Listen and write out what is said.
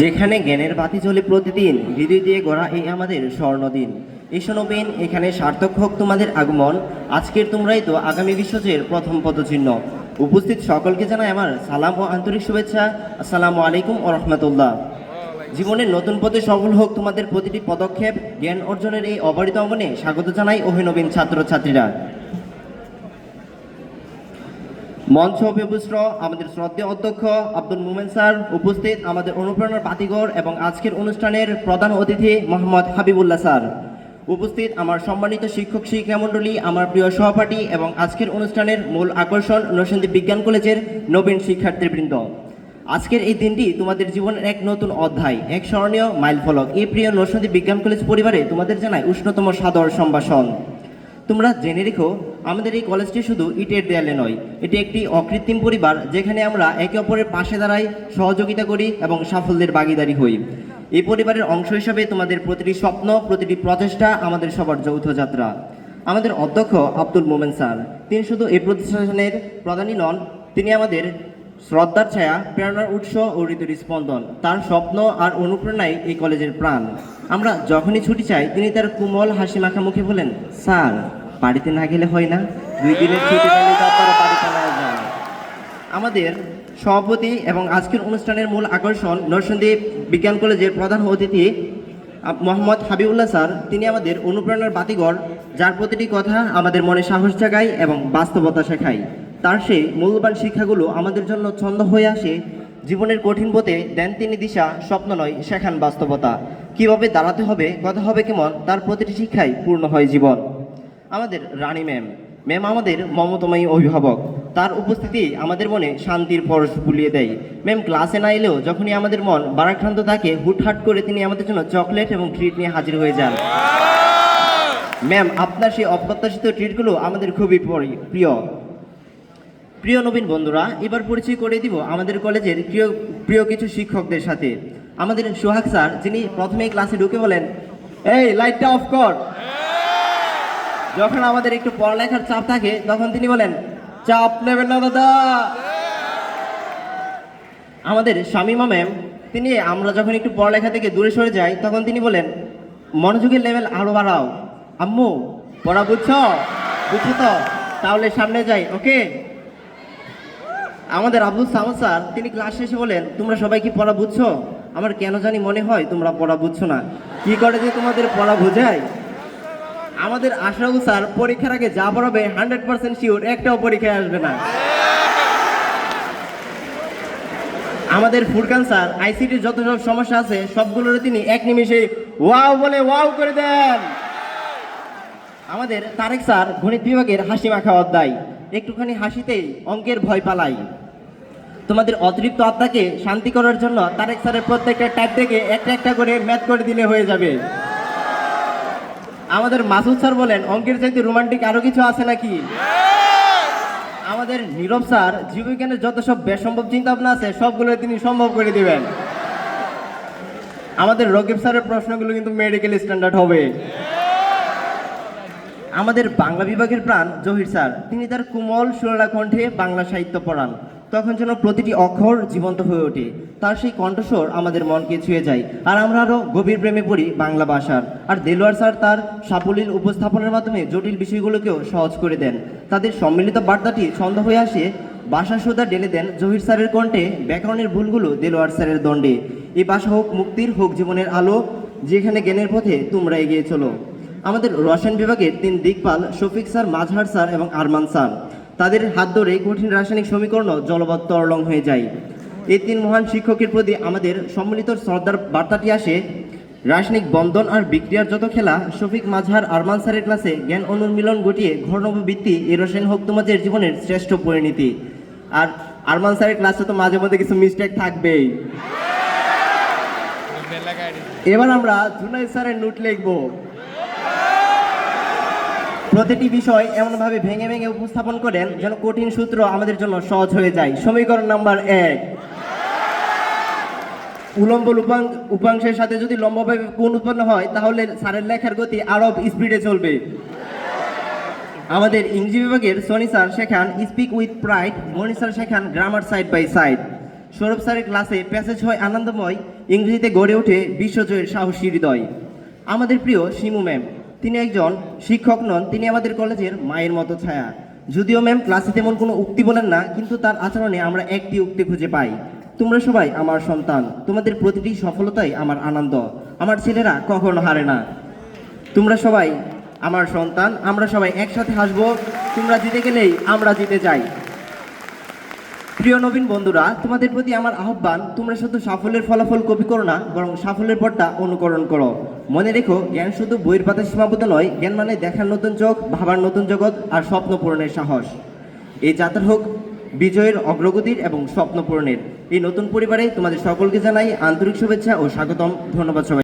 যেখানে জ্ঞানের বাতি চলে প্রতিদিন, হৃদয় দিয়ে গড়া এই আমাদের স্বর্ণদিন। এসো নবীন এখানে সার্থক হোক তোমাদের আগমন। আজকের তোমরাই তো আগামী বিশ্বজের প্রথম পদচিহ্ন। উপস্থিত সকলকে জানাই আমার সালাম ও আন্তরিক শুভেচ্ছা। আসসালামু আলাইকুম ও রহমতুল্লাহ। জীবনের নতুন পথে সফল হোক তোমাদের প্রতিটি পদক্ষেপ, জ্ঞান অর্জনের এই অবারিত অঙ্গনে স্বাগত জানাই অভিনবীন ছাত্রছাত্রীরা। মঞ্চ অভিপুষ্ট আমাদের শ্রদ্ধেয় অধ্যক্ষ আব্দুল মুমেন স্যার উপস্থিত আমাদের অনুপ্রেরণার বাতিঘর এবং আজকের অনুষ্ঠানের প্রধান অতিথি মোহাম্মদ হাবিবুল্লাহ স্যার। উপস্থিত আমার সম্মানিত শিক্ষক শিক্ষা মণ্ডলী আমার প্রিয় সহপাঠী এবং আজকের অনুষ্ঠানের মূল আকর্ষণ নরসিংদী বিজ্ঞান কলেজের নবীন শিক্ষার্থীবৃন্দ। আজকের এই দিনটি তোমাদের জীবনের এক নতুন অধ্যায়, এক স্মরণীয় মাইলফলক এই প্রিয় নরসিংদী বিজ্ঞান কলেজ পরিবারে তোমাদের জানায় উষ্ণতম সাদর সম্ভাষণ। তোমরা জেনে রেখো আমাদের এই কলেজটি শুধু ইটের দেয়ালে নয়, এটি একটি অকৃত্রিম পরিবার যেখানে আমরা একে অপরের পাশে দাঁড়াই, সহযোগিতা করি এবং সাফল্যের ভাগিদারি হই। এই পরিবারের অংশ হিসাবে তোমাদের প্রতিটি স্বপ্ন, প্রতিটি প্রচেষ্টা আমাদের সবার যৌথ যাত্রা। আমাদের অধ্যক্ষ আব্দুল মোমেন স্যার, তিনি শুধু এই প্রতিষ্ঠানের প্রধানই নন, তিনি আমাদের শ্রদ্ধার ছায়া, প্রেরণার উৎস ও ঋতুর স্পন্দন, তার স্বপ্ন আর অনুপ্রেরণাই এই কলেজের প্রাণ। আমরা যখনই ছুটি চাই, তিনি তার কোমল হাসি মাখা মুখে বলেন, স্যার বাড়িতে না গেলে হয় না। দুই দিনের ছুটি পেলে তো আপনারা বাড়িতে না আমাদের সভাপতি এবং আজকের অনুষ্ঠানের মূল আকর্ষণ নরসিংদী বিজ্ঞান কলেজের প্রধান অতিথি মোহাম্মদ হাবিবুল্লাহ স্যার। তিনি আমাদের অনুপ্রেরণার বাতিঘর, যার প্রতিটি কথা আমাদের মনে সাহস জাগায় এবং বাস্তবতা শেখায়। তার সেই মূল্যবান শিক্ষাগুলো আমাদের জন্য ছন্দ হয়ে আসে। জীবনের কঠিন পথে দেন তিনি দিশা, স্বপ্ন নয়, শেখান বাস্তবতা। কীভাবে দাঁড়াতে হবে, কথা হবে কেমন, তার প্রতিটি শিক্ষায় পূর্ণ হয় জীবন। আমাদের রানী ম্যাম। ম্যাম আমাদের মমতাময়ী অভিভাবক। তার উপস্থিতি আমাদের মনে শান্তির পরশ বুলিয়ে দেয়। ম্যাম, ক্লাসে না এলেও যখনই আমাদের মন বারাক্রান্ত থাকে, হুটহাট করে তিনি আমাদের জন্য চকলেট এবং ট্রিট নিয়ে হাজির হয়ে যান। ম্যাম, আপনার সেই অপ্রত্যাশিত ট্রিটগুলো আমাদের খুবই প্রিয়। প্রিয় নবীন বন্ধুরা, এবার পরিচয় করে দিব আমাদের কলেজের প্রিয় প্রিয় কিছু শিক্ষকদের সাথে। আমাদের সোহাগ স্যার, যিনি প্রথমেই ক্লাসে ঢুকে বলেন, এই, লাইটটা অফ কর। যখন আমাদের একটু পড়ালেখার চাপ থাকে, তখন তিনি বলেন, চাপ নেবেন না, দাদা। আমাদের শামিমা ম্যাম তিনি আমরা যখন একটু পড়ালেখা থেকে দূরে সরে যাই, তখন তিনি বলেন, মনোযোগের লেভেল আরও বাড়াও। আম্মু, পড়া বুঝছ? বুঝছ তো। তাহলে সামনে যাই, ওকে? আমাদের আব্দুল সামাদ স্যার, তিনি ক্লাস শেষে বলেন, তোমরা সবাই কি পড়া বুঝছ? আমার কেন জানি মনে হয় তোমরা পড়া বুঝছ না। কি করে যে তোমাদের পড়া বোঝায়? আমাদের আশরাফুল স্যার পরীক্ষার আগে যা পড়াবে হান্ড্রেড পার্সেন্ট শিওর, একটাও পরীক্ষায় আসবে না। আমাদের ফুরকান স্যার, আইসিটির যত সব সমস্যা আছে সবগুলোর তিনি এক নিমিষে ওয়াও বলে ওয়াও করে দেন। আমাদের তারেক স্যার গণিত বিভাগের হাসি মাখা অধ্যায়। একটুখানি হাসিতেই অঙ্কের ভয় পালাই। তোমাদের অতিরিক্ত আত্মাকে শান্তি করার জন্য তারেক স্যারের প্রত্যেকটা টাইপ থেকে একটা একটা করে ম্যাথ করে দিলে হয়ে যাবে। আমাদের মাসুদ স্যার বলেন, অঙ্কের চাইতে রোমান্টিক আরও কিছু আছে নাকি? আমাদের নীরব স্যার জীববিজ্ঞানের যত সব বেসম্ভব চিন্তা ভাবনা আছে, সবগুলো তিনি সম্ভব করে দিবেন। আমাদের রকিব স্যারের প্রশ্নগুলো কিন্তু মেডিকেল স্ট্যান্ডার্ড হবে। আমাদের বাংলা বিভাগের প্রাণ জহির স্যার, তিনি তার কোমল সুরলা কণ্ঠে বাংলা সাহিত্য পড়ান। তখন যেন প্রতিটি অক্ষর জীবন্ত হয়ে ওঠে, তার সেই কণ্ঠস্বর আমাদের মনকে ছুঁয়ে যায়। আর আমরা আরও গভীর প্রেমে পড়ি বাংলা ভাষার। আর দেলোয়ার স্যার তার সাপলীল উপস্থাপনের মাধ্যমে জটিল বিষয়গুলোকেও সহজ করে দেন। তাদের সম্মিলিত বার্তাটি ছন্দ হয়ে আসে, বাসা সুদা ঢেলে দেন জহির স্যারের কণ্ঠে ব্যাকরণের ভুলগুলো দেলোয়ার স্যারের দণ্ডে। এই বাসা হোক মুক্তির, হোক জীবনের আলো, যেখানে জ্ঞানের পথে তোমরা এগিয়ে চলো। আমাদের রসায়ন বিভাগের তিন দিকপাল, শফিক স্যার, মাঝহার স্যার এবং আরমান স্যার। তাদের হাত ধরে কঠিন রাসায়নিক সমীকরণ জলবৎ তরলং হয়ে যায়। এই তিন মহান শিক্ষকের প্রতি আমাদের সম্মিলিত শ্রদ্ধার বার্তাটি আসে রাসায়নিক বন্ধন আর বিক্রিয়ার যত খেলা শফিক মাঝহার আরমান স্যারের ক্লাসে জ্ঞান অনুমিলন ঘটিয়ে ঘর্ণবৃত্তি এই রসায়ন হোক তোমাদের জীবনের শ্রেষ্ঠ পরিণতি। আর আরমান স্যারের ক্লাসে তো মাঝে মধ্যে কিছু মিস্টেক থাকবেই। এবার আমরা জুনাই স্যারের নোট লিখব। প্রতিটি বিষয় এমনভাবে ভেঙে ভেঙে উপস্থাপন করেন যেন কঠিন সূত্র আমাদের জন্য সহজ হয়ে যায়। সমীকরণ নাম্বার এক। উলম্ব উপাং- উপাংশের সাথে যদি লম্বভাবে কোণ উৎপন্ন হয়, তাহলে স্যারের লেখার গতি আরও স্পিডে চলবে। আমাদের ইংরেজি বিভাগের সনি স্যার শেখান speak with pride Moni sir শেখান grammar side by side Sourav স্যারের ক্লাসে প্যাসেজ হয় আনন্দময়, ইংরেজিতে গড়ে ওঠে বিশ্বজয়ের সাহসী হৃদয়। আমাদের প্রিয় শিমু ম্যাম। তিনি একজন শিক্ষক নন, তিনি আমাদের কলেজের মায়ের মতো ছায়া। যদিও ম্যাম ক্লাসে তেমন কোনো উক্তি বলেন না, কিন্তু তার আচরণে আমরা একটি উক্তি খুঁজে পাই। তোমরা সবাই আমার সন্তান, তোমাদের প্রতিটি সফলতাই আমার আনন্দ। আমার ছেলেরা কখনো হারে না। তোমরা সবাই আমার সন্তান, আমরা সবাই একসাথে হাসবো, তোমরা জিতে গেলেই আমরা জিতে যাই। প্রিয় নবীন বন্ধুরা, তোমাদের প্রতি আমার আহ্বান, তোমরা শুধু সাফল্যের ফলাফল কপি করো না, বরং সাফল্যের পরটা অনুকরণ করো। মনে রেখো, জ্ঞান শুধু বইয়ের পাতা সীমাবদ্ধ নয়, জ্ঞান মানে দেখার নতুন চোখ, ভাবার নতুন জগৎ আর স্বপ্ন পূরণের সাহস। এই যাত্রা হোক, বিজয়ের অগ্রগতির এবং স্বপ্ন পূরণের। এই নতুন পরিবারে তোমাদের সকলকে জানাই আন্তরিক শুভেচ্ছা ও স্বাগতম। ধন্যবাদ সবাই